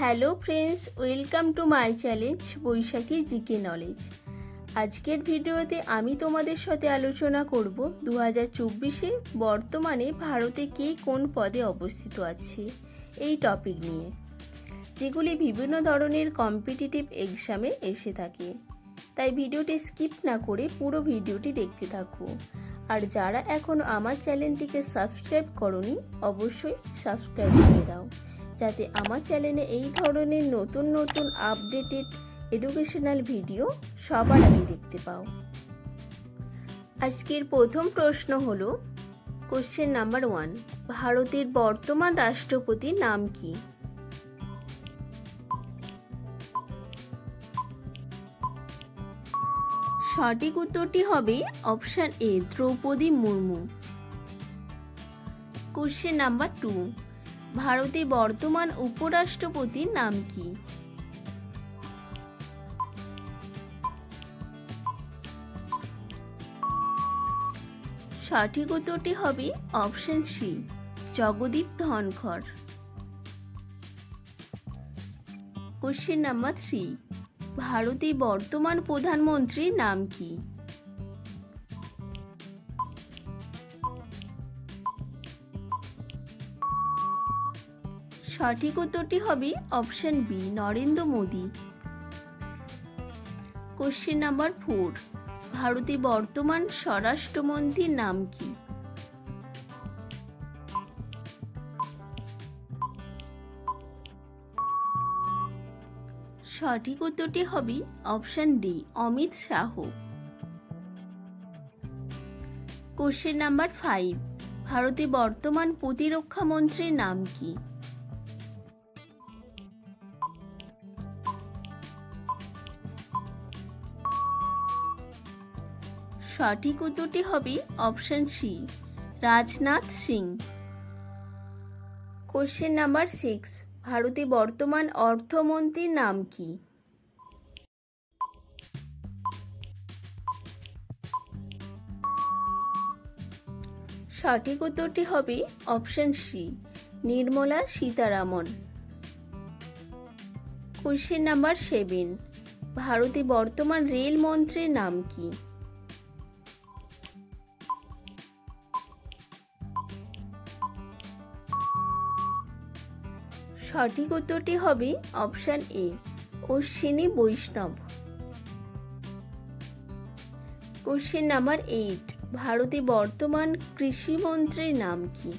Hello friends, welcome to my challenge, Baishakhi GK knowledge. আজকের ভিডিওতে আমি তোমাদের সাথে আলোচনা করব দু হাজার চব্বিশে বর্তমানে ভারতে কে কোন পদে অবস্থিত আছে এই টপিক নিয়ে, যেগুলি বিভিন্ন ধরনের কম্পিটিটিভ এক্সামে এসে থাকে। তাই ভিডিওটি স্কিপ না করে পুরো ভিডিওটি দেখতে থাকো। আর যারা এখনও আমার চ্যানেলটিকে সাবস্ক্রাইব করনি, অবশ্যই সাবস্ক্রাইব করে দাও। যাতে আমার চ্যানেলে এই ধরনের নতুন নতুন আপডেটেড এডুকেশনাল ভিডিও সবার আগে দেখতে পাও। আজকের প্রথম প্রশ্ন হলো কোশ্চেন নাম্বার ওয়ান ভারতের বর্তমান রাষ্ট্রপতির নাম কি? সঠিক উত্তরটি হবে option A Droupadi Murmu. Question number two ভারতে বর্তমান উপরাষ্ট্রপতির নাম কি? সঠিক উত্তরটি হবে option C Jagdeep Dhankhar. Question number three ভারতে বর্তমান প্রধানমন্ত্রীর নাম কি? সঠিক উত্তরটি হবে option B Narendra Modi. Question number four ভারতে বর্তমান স্বরাষ্ট্রমন্ত্রীর নাম কি? সঠিক উত্তরটি হবে option D Amit Shah. Question number five ভারতে বর্তমান প্রতিরক্ষা মন্ত্রীর নাম কি? সঠিক উত্তরটি হবে option C Rajnath Singh. Question number six ভারতে বর্তমান অর্থমন্ত্রীর নাম কি? সঠিক উত্তরটি হবে option C Nirmala Sitharaman. Question number seven ভারতে বর্তমান রেল মন্ত্রীর নাম কি? সঠিক উত্তরটি হবে অপশান এ অশ্বিনী বৈষ্ণব। কোশ্চেন নাম্বার এইট, ভারতে বর্তমান কৃষিমন্ত্রীর নাম কি?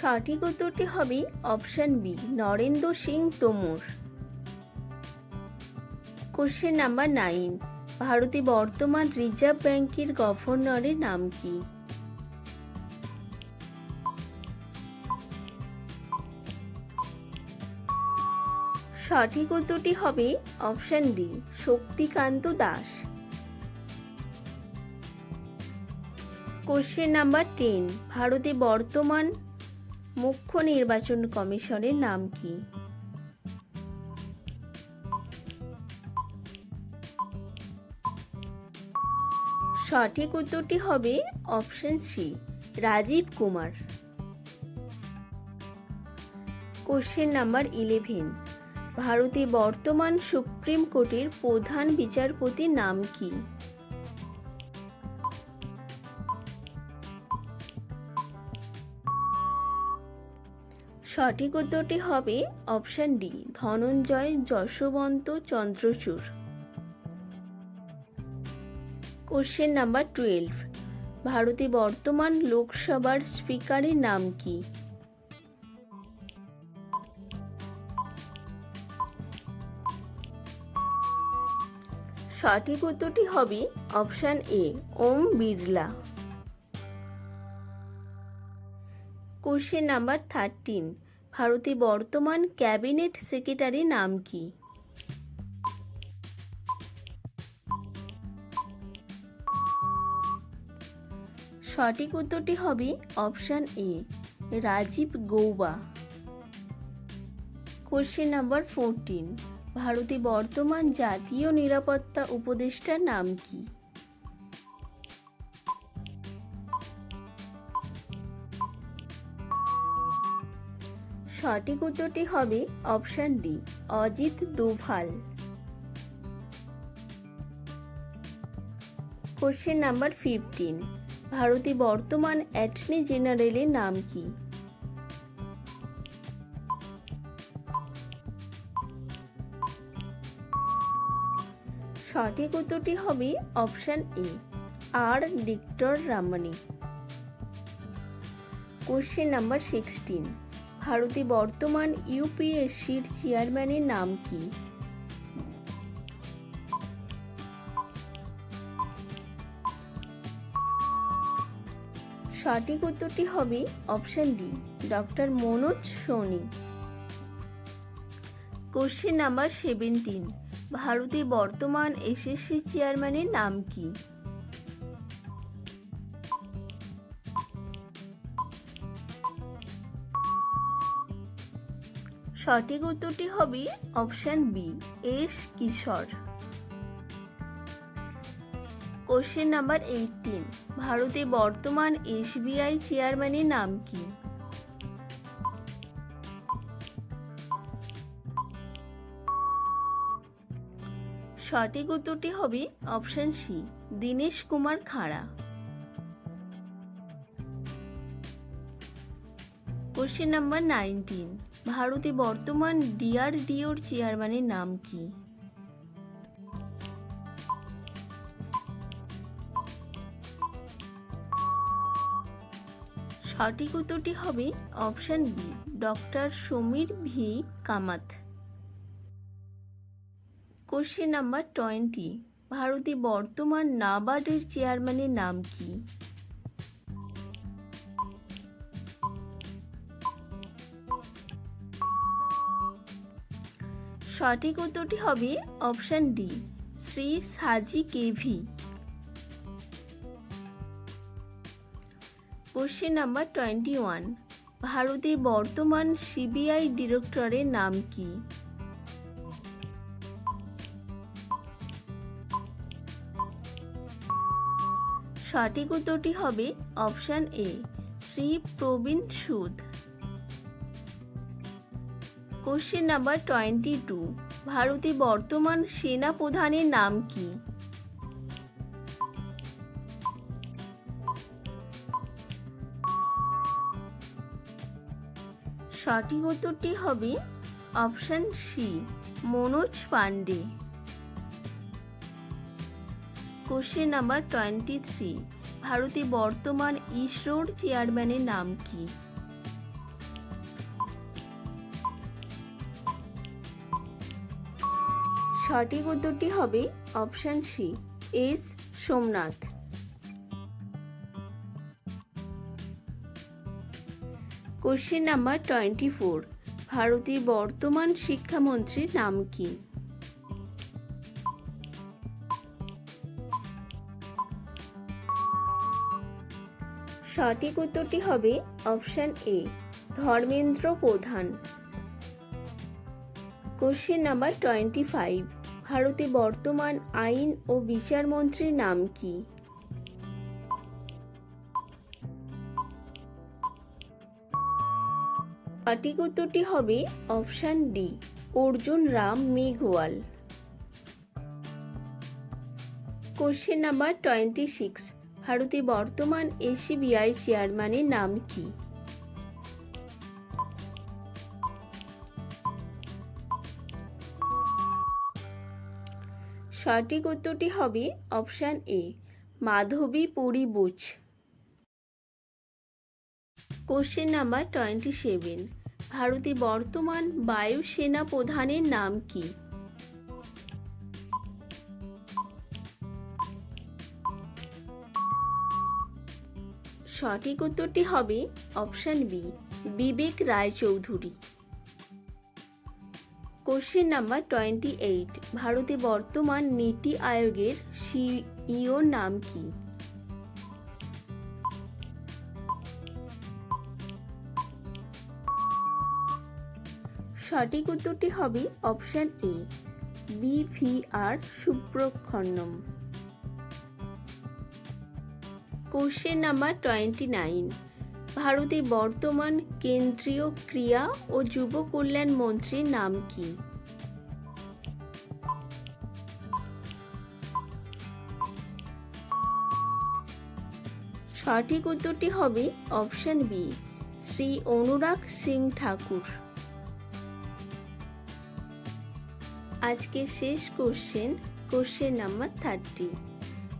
সঠিক উত্তরটি হবে option B, Narendra Singh Tomar. Question number nine ভারতে বর্তমান রিজার্ভ ব্যাংকের গভর্নরের নাম কি? সঠিক উত্তরটি হবে option D Shaktikanta Das. Question number ten ভারতে বর্তমান মুখ্য নির্বাচন কমিশনের নাম কি? সঠিক উত্তরটি হবে option C Rajiv Kumar. Question number eleven ভারতে বর্তমান সুপ্রিম কোর্টের প্রধান বিচারপতির নাম কি? সঠিক উত্তরটি হবে option D Dhananjaya Yeshwant Chandrachud. Question number twelve. ভারতে বর্তমান লোকসভার স্পিকারের নাম কি? সঠিক উত্তরটি হবে option A, Om Birla. Question number thirteen, ভারতে বর্তমান ক্যাবিনেট সেক্রেটারি নাম কি? সঠিক উত্তরটি হবে option A, Rajiv Gauba. Question number fourteen ভারতে বর্তমান জাতীয় নিরাপত্তা উপদেষ্টার নাম কি? সঠিক উত্তরটি হবে option D, Ajit Doval. Question number fifteen ভারতে বর্তমান অ্যাটর্নি জেনারেলের নাম কি? সঠিক উত্তরটি হবে অপশান এ, আর ডিক্টর রামানি। কোশ্চেন নাম্বার সিক্সটিন, ভারতে বর্তমান ইউপিএসসির চেয়ারম্যানের নাম কি? সঠিক উত্তরটি হবে option D, doctor Manoj Soni. Question number seventeen, ভারতের বর্তমান এসএসসি চেয়ারম্যানের নাম কি? সঠিক উত্তরটি হবে option B, S Kishore. Question number eighteen ভারতে বর্তমান এসবিআই চেয়ারম্যানের নাম কি? সঠিক উত্তরটি হবে অপশন সি দীনেশ কুমার খাড়া। কোশ্চেন নাম্বার নাইনটিন ভারতে বর্তমান ডিআরডিওর চেয়ারম্যানের নাম কি? সঠিক উত্তরটি হবে option B, doctor Sameer V. Kamat. Question number twenty, ভারতে বর্তমান নাবার্ডের চেয়ারম্যানের নাম কি? সঠিক উত্তরটি হবে option D, Shri Saji K V question number twenty one. ভারতের বর্তমান সিবিআই ডিরেক্টরের নাম কি? সঠিক উত্তরটি হবে অপশান এ, শ্রী প্রবীণ সুদ। কোশ্চেন নাম্বার টোয়েন্টি টু ভারতে বর্তমান সেনা প্রধানের নাম কি? সঠিক উত্তরটি হবে option C, Manoj Pande question number twenty three ভারতে বর্তমান ইসরোর চেয়ারম্যানের নাম কি? সঠিক উত্তরটি হবে option C, S. Somanath. Question number twenty four, ভারতের বর্তমান শিক্ষামন্ত্রীর নাম কি? সঠিক উত্তরটি হবে অপশন এ, ধর্মেন্দ্র প্রধান। কোশ্চেন নাম্বার টোয়েন্টি ফাইভ, ভারতে বর্তমান আইন ও বিচারমন্ত্রীর নাম কি? সঠিক উত্তরটি হবে option D, Arjun Ram Meghwal. Question number twenty six ভারতে বর্তমান এসিবিআই চেয়ারম্যানের নাম কি? সঠিক উত্তরটি হবে option A, Madhabi Puri Buch. Question number twenty seven ভারতে বর্তমান বায়ুসেনা প্রধানের নাম কি? সঠিক উত্তরটি হবে option B, Vivek Raychaudhuri. Question number twenty eight, ভারতে বর্তমান নীতি আয়োগের সিইও নাম কি? সঠিক উত্তরটি হবে option A B V R Subrahmanyam question number twenty nine, ভারতে বর্তমান কেন্দ্রীয় ক্রিয়া ও যুব কল্যাণ মন্ত্রীর নাম কি? সঠিক উত্তরটি হবে অপশন বি, শ্রী অনুরাগ সিং ঠাকুর। আজকের শেষ কোশ্চেন কোশ্চেন নাম্বার থার্টি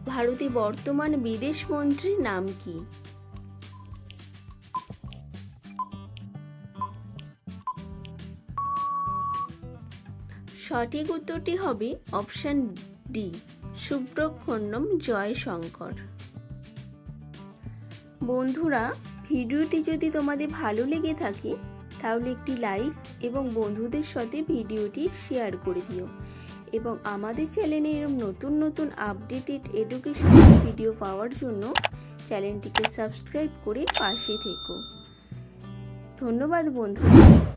ভারতে বর্তমান বিদেশ মন্ত্রীর নাম কি? সঠিক উত্তরটি হবে অপশন ডি সুব্রক্ষণ্যম জয়শঙ্কর। বন্ধুরা ভিডিওটি যদি তোমাদের ভালো লেগে থাকে তাহলে একটি লাইক এবং বন্ধুদের সাথে ভিডিওটি শেয়ার করে দিও। এবং আমাদের চ্যানেলে এরকম নতুন নতুন আপডেটেড এডুকেশন ভিডিও পাওয়ার জন্য চ্যানেলটিকে সাবস্ক্রাইব করে পাশে থেকো। ধন্যবাদ বন্ধুরা।